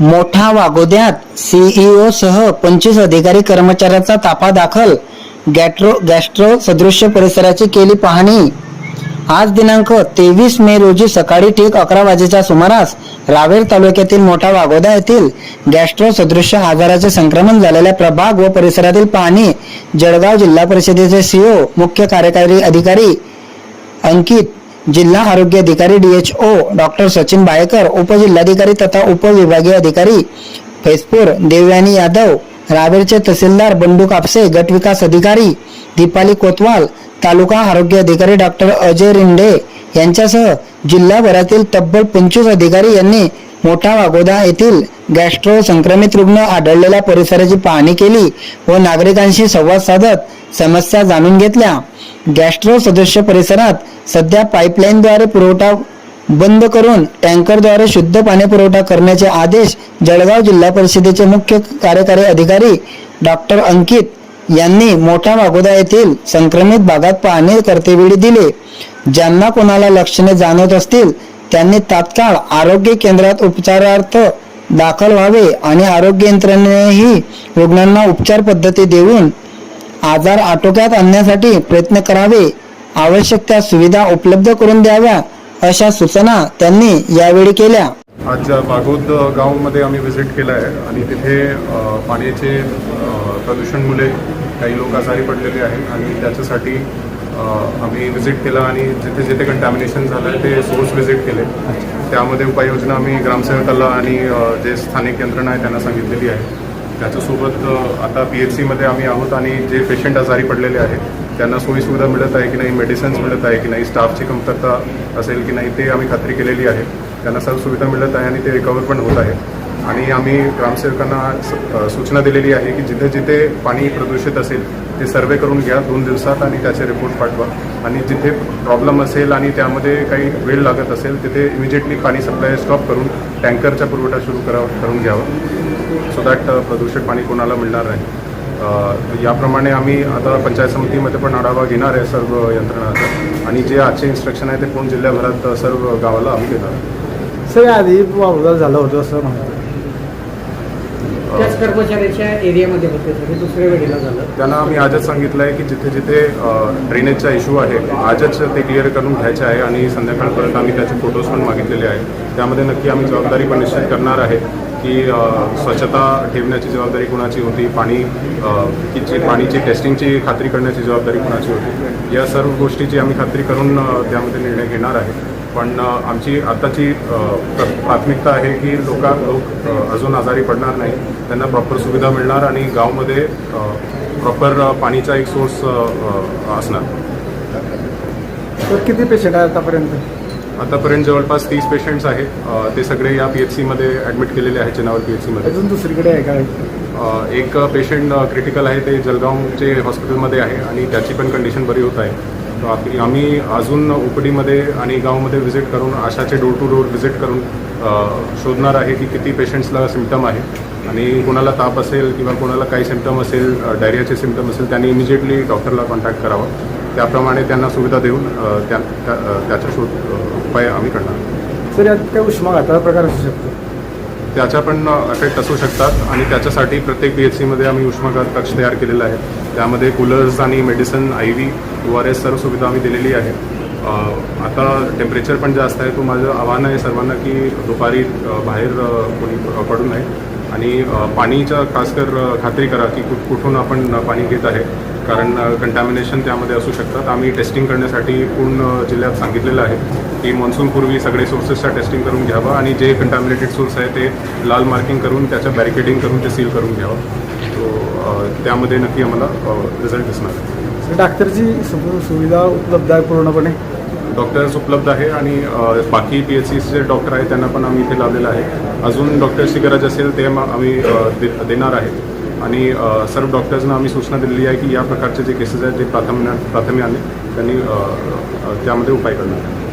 मोठा वागोद्यात सीईओ सह पंचवीस अधिकारी कर्मचाऱ्याचा ताफा दाखल. गॅट्रो गॅस्ट्रो सदृश्य परिसराची केली पाहणी. आज दिनांक तेवीस मे रोजी सकाळी ठीक अकरा वाजेच्या सुमारास रावेर तालुक्यातील मोठा वागोदा येथील गॅस्ट्रो सदृश्य आजाराचे संक्रमण झालेल्या प्रभाग व परिसरातील पाहणी. जळगाव जिल्हा परिषदेचे सीओ मुख्य कार्यकारी अधिकारी अंकित जिल्हा आरोग्य अधिकारी डीएचओ डॉक्टर सचिन बायकर उपजिल्हाधिकारी तथा उपविभागीय अधिकारी फैजपूर देवयानी यादव रावेरचे तहसीलदार बंडू कापसे गट विकास अधिकारी दीपाली कोतवाल तालुका आरोग्य अधिकारी डॉक्टर अजय रिंडे यांच्यासह जिल्हाभरातील तब्बल पंचवीस अधिकारी यांनी मोठा वागोदा येथील गॅस्ट्रो संक्रमित रुग्ण आढळलेल्या परिसराची पाहणी केली व नागरिकांशी संवाद साधत समस्या जाणून घेतल्या. गॅस्ट्रो सदस्य परिसरात सध्या पाईपलाईनद्वारे पुरवठा बंद करून टँकरद्वारे शुद्ध पाणी पुरवठा करण्याचे आदेश जळगाव जिल्हा परिषदेचे मुख्य कार्यकारी अधिकारी डॉक्टर अंकित यांनी मोठा वागोदा येथील संक्रमित भागात पाहणी करतेवेळी दिले. ज्यांना कोणाला लक्षणे जाणवत असतील त्यांनी तात्काळ आरोग्य केंद्रात उपचारार्थ दाखल व्हावे आणि आरोग्य यंत्रणेनेही रुग्णांना उपचार पद्धती देऊन आजार आटोक्यात आणण्यासाठी प्रयत्न करावे. आवश्यक त्या सुविधा उपलब्ध करून द्याव्या अशा सूचना त्यांनी यावेळी केल्या. आज बागोद गावामध्ये आम्ही व्हिजिट केलं आहे आणि तिथे पाण्याचे प्रदूषणमुळे काही लोक आजारी पडलेले आहेत आणि त्याच्यासाठी आम्ही व्हिजिट केलं आणि जिथे जिथे कंटॅमिनेशन झालं आहे ते सोर्स व्हिजिट केले. त्यामध्ये उपाययोजना आम्ही ग्रामसेवकाला आणि जे स्थानिक यंत्रणा आहे त्यांना सांगितलेली आहे. त्याच्यासोबत आता पी एच सीमध्ये आम्ही आहोत आणि जे पेशंट आजारी पडलेले आहेत त्यांना सोयीसुविधा मिळत आहे की नाही मेडिसिन्स मिळत आहे की नाही स्टाफची कमतरता असेल की नाही ते आम्ही खात्री केलेली आहे. त्यांना सर्व सुविधा मिळत आहे आणि ते रिकवर पण होत आहे आणि आम्ही ग्रामसेवकांना सूचना दिलेली आहे की जिथे जिथे पाणी प्रदूषित असेल ते सर्वे करून घ्या दोन दिवसात आणि त्याचे रिपोर्ट पाठवा. आणि जिथे प्रॉब्लेम असेल आणि त्यामध्ये काही वेळ लागत असेल तिथे इमिजिएटली पाणी सप्लाय स्टॉप करून टँकरचा पुरवठा सुरू करा करून घ्यावा. सो दॅट uh, प्रदूषित पाणी कोणाला मिळणार नाही. Uh, याप्रमाणे आम्ही आता पंचायत समितीमध्ये पण आढावा घेणार आहे सर्व यंत्रणाचा. आणि जे आजचे इन्स्ट्रक्शन आहे ते पूर्ण जिल्ह्याभरात uh, सर्व गावाला आम्ही देणार सर आधी वावदार झालं होतं असं म्हणतात. त्याच कर्मचाऱ्याच्या एरियामध्ये होते हे दुसऱ्या वेळेला झालं. त्यांना आम्ही आजच सांगितलं आहे की जिथे जिथे ड्रेनेजचा इश्यू आहे आजच ते क्लिअर करून घ्यायचे आहे आणि संध्याकाळपर्यंत आम्ही त्याचे फोटोज पण मागितलेले आहेत. त्यामध्ये नक्की आम्ही जबाबदारी पण निश्चित करणार आहे की स्वच्छता ठेवण्याची जबाबदारी कुणाची होती पाणी किची पाणीची टेस्टिंगची खात्री करण्याची जबाबदारी कुणाची होती. या सर्व गोष्टीची आम्ही खात्री करून त्यामध्ये निर्णय घेणार आहे. पण आमची प्र- प्राथमिकता आहे की लोका लोक अजून आजारी पडणार नाही. त्यांना प्रॉपर सुविधा मिळणार आणि गावमध्ये प्रॉपर पाणीचा एक सोर्स असणार. तर किती पेशंट आहे आतापर्यंत? आतापर्यंत जवळपास तीस पेशंट्स आहेत. ते सगळे या पी एच सीमध्ये ॲडमिट केलेले आहेत चेनावर पी एच सीमध्ये अजून दुसरीकडे आहे काय एक पेशंट क्रिटिकल आहे. ते जळगावचे हॉस्पिटलमध्ये आहे आणि त्याची पण कंडिशन बरी होत आहे. आपली आम्ही अजून ओपडीमध्ये आणि गावामध्ये व्हिजिट करून आशाचे डोर टू डोर व्हिजिट करून शोधणार आहे की किती पेशंट्सला सिमटम आहे. आणि कोणाला ताप असेल किंवा कोणाला काही सिमटम असेल डायरियाचे सिमटम असेल त्यांनी इमिजिएटली डॉक्टरला कॉन्टॅक्ट करावा. त्याप्रमाणे त्यांना सुविधा देऊन त्या त्या- त्याचा शोध उपाय आम्ही करणार. सर यात काही उष्माघाताचा प्रकार असू शकतो? त्याच्या पण अफेक्ट असू शकतात आणि त्याच्यासाठी प्रत्येक पी एच सीमध्ये आम्ही उष्माघात कक्ष तयार केलेला आहे. त्यामध्ये कूलर्स आणि medicine I V O R S सर्व सुविधा आम्ही दिलेली आहे. आता टेम्परेचर पण जास्त आहे. तो माझं आव्हान आहे सर्वांना की दुपारी बाहेर कोणी पडू नये. आणि पाणीच्या खासकर खात्री करा की कुठ कुठून आपण पाणी घेत आहे. कारण कंटॅमिनेशन त्यामध्ये असू शकतात. आम्ही टेस्टिंग करण्यासाठी पूर्ण जिल्ह्यात सांगितलेलं आहे की मान्सूनपूर्वी सगळे सोर्सेसचा टेस्टिंग करून घ्यावं आणि जे कंटॅमिनेटेड सोर्स आहे ते लाल मार्किंग करून त्याचं बॅरिकेडिंग करून ते सील करून घ्यावं. सो त्यामध्ये नक्की आम्हाला रिझल्ट दिसणार आहे. डॉक्टरची सुविधा उपलब्ध आहे पूर्णपणे? डॉक्टर्स उपलब्ध आहे आणि बाकी पी एच सीचे डॉक्टर आहेत त्यांना पण आम्ही इथे लावलेलं आहे. अजून डॉक्टर्सची गरज असेल ते आम्ही देणार आहेत आणि सर्व डॉक्टर्सना आम्ही सूचना दिलेली आहे की या प्रकारचे जे केसेस आहेत ते प्राथम्य प्राथम्याने त्यांनी त्यामध्ये उपाय करणार.